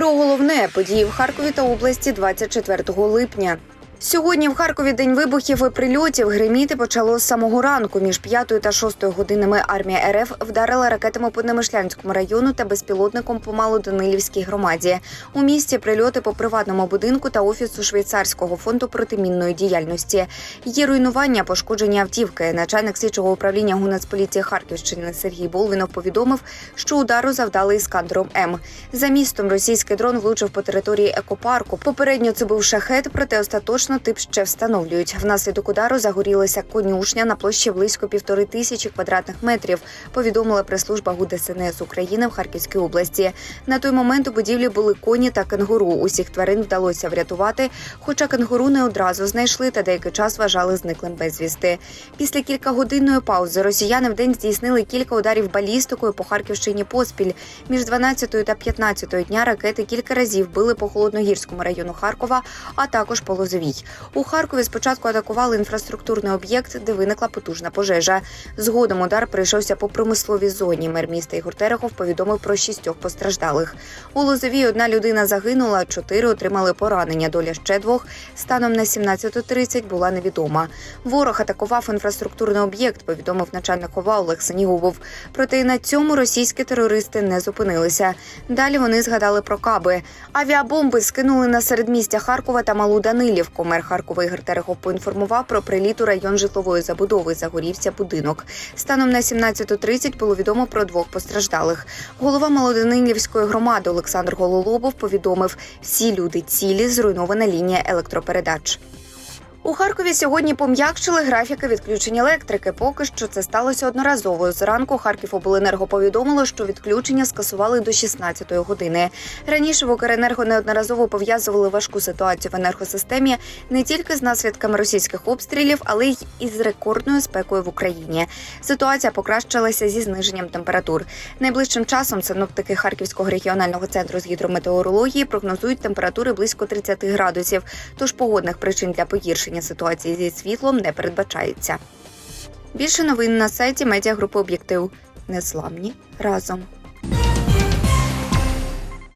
Про головне події в Харкові та області 24 липня. Сьогодні в Харкові день вибухів і прильотів. Гриміти почало з самого ранку. Між 5 та 6 годинами армія РФ вдарила ракетами по Немишлянському району та безпілотником по Малоданилівській громаді. У місті прильоти по приватному будинку та офісу швейцарського фонду протимінної діяльності. Є руйнування, пошкоджені автівки. Начальник слідчого управління Гунацполіції Харківщини Сергій Болвінов повідомив, що удару завдали іскандером М. За містом російський дрон влучив по території екопарку. Попередньо це був шахет, проте остаточно тип ще встановлюють. Внаслідок удару загорілася конюшня на площі близько півтори тисячі квадратних метрів. Повідомила прес-служба ГУ ДСНС України в Харківській області. На той момент у будівлі були коні та кенгуру. Усіх тварин вдалося врятувати, хоча кенгуру не одразу знайшли та деякий час вважали зниклим безвісти. Після кількагодинної паузи росіяни в день здійснили кілька ударів балістикою по Харківщині поспіль. Між 12 та 15 дня ракети кілька разів били по холодногірському району Харкова, а також по Лозовій. У Харкові спочатку атакували інфраструктурний об'єкт, де виникла потужна пожежа. Згодом удар прийшовся по промисловій зоні. Мер міста Ігор Терехов повідомив про шістьох постраждалих. У Лозовій одна людина загинула, чотири отримали поранення. Доля ще двох станом на 17.30 була невідома. Ворог атакував інфраструктурний об'єкт, повідомив начальник ОВА Олег Синігубов. Проте на цьому російські терористи не зупинилися. Далі вони згадали про каби. Авіабомби скинули на середмістя Харкова та Малу Данилівку. Мер Харкова Ігор Терехов поінформував про приліт у район житлової забудови. Загорівся будинок. Станом на 17.30 було відомо про двох постраждалих. Голова Молодининівської громади Олександр Гололобов повідомив, всі люди цілі, зруйнована лінія електропередач. У Харкові сьогодні пом'якшили графіки відключення електрики. Поки що це сталося одноразово. Зранку Харківобленерго повідомило, що відключення скасували до 16-ї години. Раніше в Укренерго неодноразово пов'язували важку ситуацію в енергосистемі не тільки з наслідками російських обстрілів, але й із рекордною спекою в Україні. Ситуація покращилася зі зниженням температур. Найближчим часом синоптики Харківського регіонального центру з гідрометеорології прогнозують температури близько 30 градусів. Тож погодних причин для погіршення ситуації зі світлом не передбачається. Більше новин на сайті медіагрупи Об'єктив. Незламні разом.